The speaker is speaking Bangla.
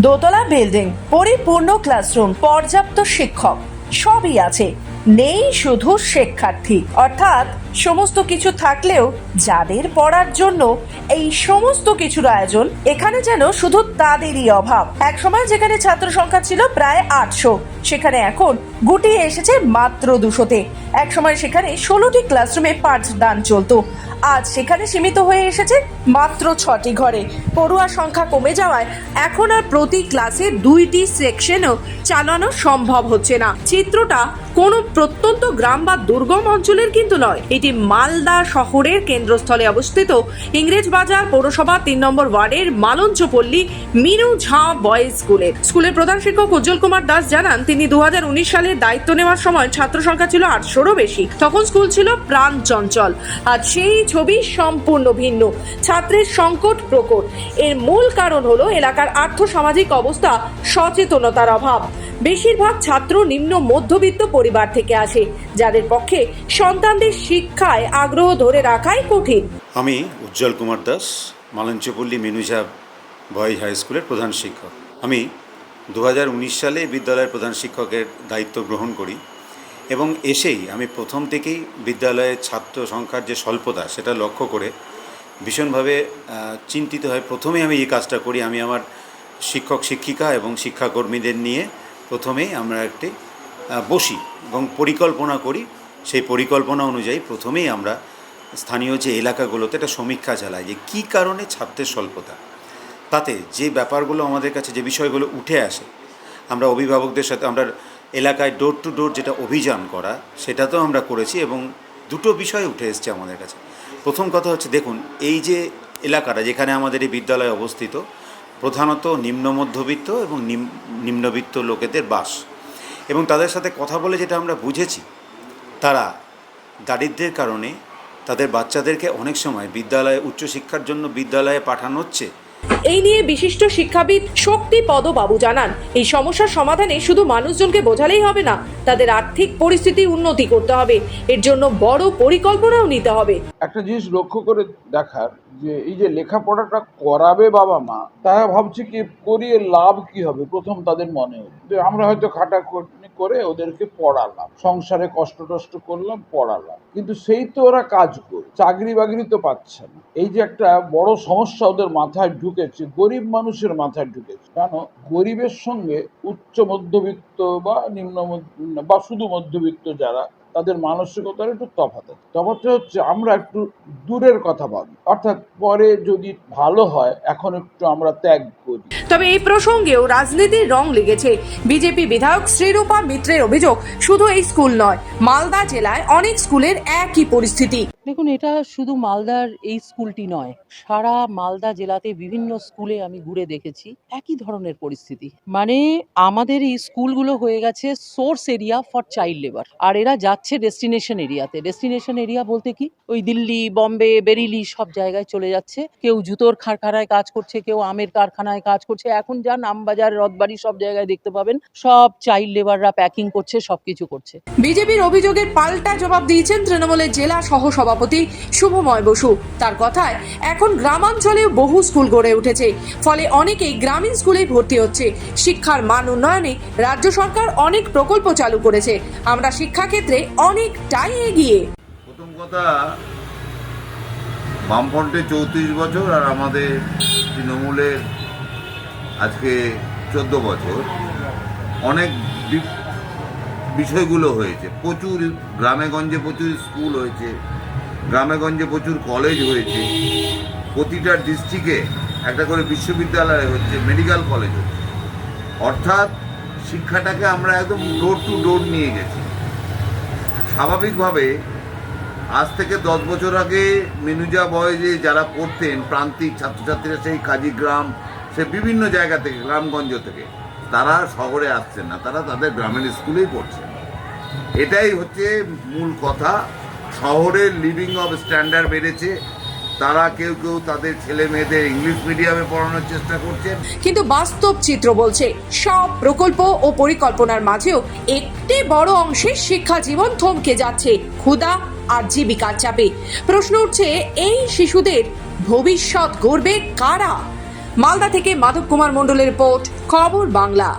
দোতলা বিল্ডিং পরিপূর্ণ ক্লাসরুম পর্যাপ্ত শিক্ষক সবই আছে। নেই শুধু শিক্ষার্থী। অর্থাৎ সমস্ত কিছু থাকলেও যাদের পড়ার জন্য এই সমস্ত কিছুর আয়োজন, এখানে যেন শুধু তাদেরই অভাব। একসময় যেখানে ছাত্র সংখ্যা ছিল প্রায় আটশো, সেখানে এখন গুটিয়ে এসেছে মাত্র দুশোতে। একসময় সেখানে ষোলোটি ক্লাসরুমে পাঠদান চলতো। আজ সেখানে সীমিত হয়ে এসেছে মাত্র ছটি ঘরে। পড়ুয়ার সংখ্যা কমে যাওয়ায় এখন আর প্রতি ক্লাসে দুইটি সেকশনও চালানো সম্ভব হচ্ছে না। চিত্রটা কোনো প্রত্যন্ত গ্রাম বা দুর্গম অঞ্চলের কিন্তু নয়। এটি মালদা শহরের কেন্দ্রস্থলে অবস্থিত। ইংরেজ বাজার পৌরসভা তিন নম্বর ওয়ার্ডের মালঞ্চপল্লী মিনু ঝাঁ বয়েজ স্কুলের স্কুলের প্রধান শিক্ষক উজ্জ্বল কুমার দাস জানান, তিনি দু সালে দায়িত্ব নেওয়ার সময় ছাত্র সংখ্যা ছিল আটশোরও বেশি। তখন স্কুল ছিল প্রাণ চঞ্চল। আর সেই ছবি সম্পূর্ণ ভিন্ন। ছাত্রের সংকট প্রকট। এর মূল কারণ হলো এলাকার আর্থ সামাজিক অবস্থা সচেতনতার অভাব। বেশিরভাগ ছাত্র নিম্ন মধ্যবিত্ত পরিবার থেকে আসে, যাদের পক্ষে সন্তানদের শিক্ষায় আগ্রহ ধরে রাখাই কঠিন। আমি উজ্জ্বল কুমার দাস, মালঞ্চপল্লী মেনুজা বয়েজ হাই স্কুলের প্রধান শিক্ষক। আমি দু হাজার উনিশ সালে বিদ্যালয়ের প্রধান শিক্ষকের দায়িত্ব গ্রহণ করি এবং এসেই আমি প্রথম থেকেই বিদ্যালয়ের ছাত্র সংখ্যার যে স্বল্পতা, সেটা লক্ষ্য করে ভীষণভাবে চিন্তিত হয়ে প্রথমে আমি এই কাজটা করি। আমি আমার শিক্ষক, শিক্ষিকা এবং শিক্ষাকর্মীদের নিয়ে প্রথমেই আমরা একটি বসি এবং পরিকল্পনা করি। সেই পরিকল্পনা অনুযায়ী প্রথমেই আমরা স্থানীয় যে এলাকাগুলোতে একটা সমীক্ষা চালাই যে কী কারণে ছাত্রের স্বল্পতা। তাতে যে ব্যাপারগুলো আমাদের কাছে, যে বিষয়গুলো উঠে আসে, আমরা অভিভাবকদের সাথে, আমরা এলাকায় ডোর টু ডোর যেটা অভিযান করা সেটা তো আমরা করেছি এবং দুটো বিষয় উঠে এসছে আমাদের কাছে। প্রথম কথা হচ্ছে, দেখুন, এই যে এলাকাটা যেখানে আমাদের এই বিদ্যালয় অবস্থিত, প্রধানত নিম্ন মধ্যবিত্ত এবং নিম- নিম্নবিত্ত লোকেদের বাস। এবং তাদের সাথে কথা বলে যেটা আমরা বুঝেছি, তারা দারিদ্রের কারণে তাদের বাচ্চাদেরকে অনেক সময় বিদ্যালয়ে, উচ্চশিক্ষার জন্য বিদ্যালয়ে পাঠানো হচ্ছে এই নিয়ে বিশিষ্ট শিক্ষাবিদ শক্তি পদবাবু জানান, এই সমস্যার সমাধানে শুধু মানুষজনকে বোঝালেই হবে না, তাদের আর্থিক পরিস্থিতি উন্নতি করতে হবে। এর জন্য বড় পরিকল্পনাও নিতে হবে। একটা জিনিস লক্ষ্য করে দেখার যে, এই যে লেখাপড়াটা করাবে বাবা মা, তারা ভাবছে কি, করিয়ে লাভ কি হবে? প্রথম তাদের মনে আমরা হয়তো খাটাখাটনি করে ওদেরকে পড়ালাম। সংসারে কষ্ট টষ্ট করলাম, পড়ালাম। কিন্তু সেই তো ওরা কাজ করে, চাকরি বাকরি তো পাচ্ছে না। এই যে একটা বড় সমস্যা ওদের মাথায় ঢুকেছে, গরিব মানুষের মাথায় ঢুকেছে। কেন? গরিবের সঙ্গে উচ্চ মধ্যবিত্ত বা নিম্ন বা শুধু মধ্যবিত্ত যারা তাদের মানসিকতার একটু তফাৎ আছে। তফাৎটা হচ্ছে আমরা একটু দূরের কথা ভাবি। অর্থাৎ পরে যদি ভালো হয় এখন একটু আমরা ত্যাগ করি। তবে এই প্রসঙ্গেও রাজনীতির রং লেগেছে। বিজেপি বিধায়ক শ্রীরূপা মিত্রের অভিযোগ শুধু এই স্কুল নয় মালদা জেলায় অনেক স্কুলের একই পরিস্থিতি। দেখুন এটা শুধু মালদার এই স্কুলটি নয় সারা মালদা জেলাতে বিভিন্ন স্কুলে আমি ঘুরে দেখেছি একই ধরনের পরিস্থিতি। মানে আমাদের এই স্কুলগুলো হয়ে গেছে source area for child labour. আর এরা যাচ্ছে ডেস্টিনেশন এরিয়াতে ডেস্টিনেশন এরিয়া বলতে কি? ওই দিল্লি, বম্বে, বেরিলি সব জায়গায় চলে যাচ্ছে। কেউ জুতোর কারখানায় কাজ করছে, কেউ আমের কারখানায় কাজ করছে। এখন যা নামবাজার, রথবাড়ি সব জায়গায় দেখতে পাবেন। সব চাইল্ড লেবাররা প্যাকিং করছে, সবকিছু করছে। বিজেপির অভিযোগের পাল্টা জবাব দিয়েছেন তৃণমূলের জেলা সহ সভাপতি শুভময় বসু। তার কথায়, এখন গ্রামাঞ্চলেও বহু স্কুল গড়ে উঠেছে। ফলে অনেকেই গ্রামীণ স্কুলে ভর্তি হচ্ছে। শিক্ষার মান উন্নয়নে রাজ্য সরকার অনেক প্রকল্প চালু করেছে। আমরা শিক্ষাক্ষেত্রে অনেকটাই এগিয়ে। প্রথম কথা, বামফ্রন্টে চৌত্রিশ বছর আর আমাদের তৃণমূলের আজকে চোদ্দ বছর। অনেক বিষয়গুলো হয়েছে। প্রচুর গ্রামে গঞ্জে প্রচুর স্কুল হয়েছে গ্রামে গঞ্জে প্রচুর কলেজ হয়েছে। প্রতিটা ডিস্ট্রিক্টে একটা করে বিশ্ববিদ্যালয় হচ্ছে, মেডিকেল কলেজ হচ্ছে। অর্থাৎ শিক্ষাটাকে আমরা একদম ডোর টু ডোর নিয়ে গেছি। স্বাভাবিকভাবে আজ থেকে দশ বছর আগে মিনুজা বয়েজে যারা পড়তেন, প্রান্তিক ছাত্রছাত্রীরা সেই কাজীগ্রাম সে বিভিন্ন জায়গা থেকে, গ্রামগঞ্জ থেকে, তারা শহরে আসছেন না, তারা তাদের গ্রামের স্কুলেই পড়ছেন। এটাই হচ্ছে মূল কথা। শহরের লিভিং অফ স্ট্যান্ডার্ড বেড়েছে। তারা কেউ কেউ তাদের ছেলে মেয়েদের ইংলিশ মিডিয়ামে পড়ানোর চেষ্টা করছেন। কিন্তু বাস্তব চিত্র বলছে, সব প্রকল্প ও পরিকল্পনার মাঝেও একটি বড় অংশের শিক্ষা জীবন থমকে যাচ্ছে ক্ষুধা আর জীবিকার চাপে। প্রশ্ন উঠছে, এই শিশুদের ভবিষ্যৎ গড়বে কারা? মালদা থেকে মাধব কুমার মণ্ডলের রিপোর্ট, খবর বাংলা।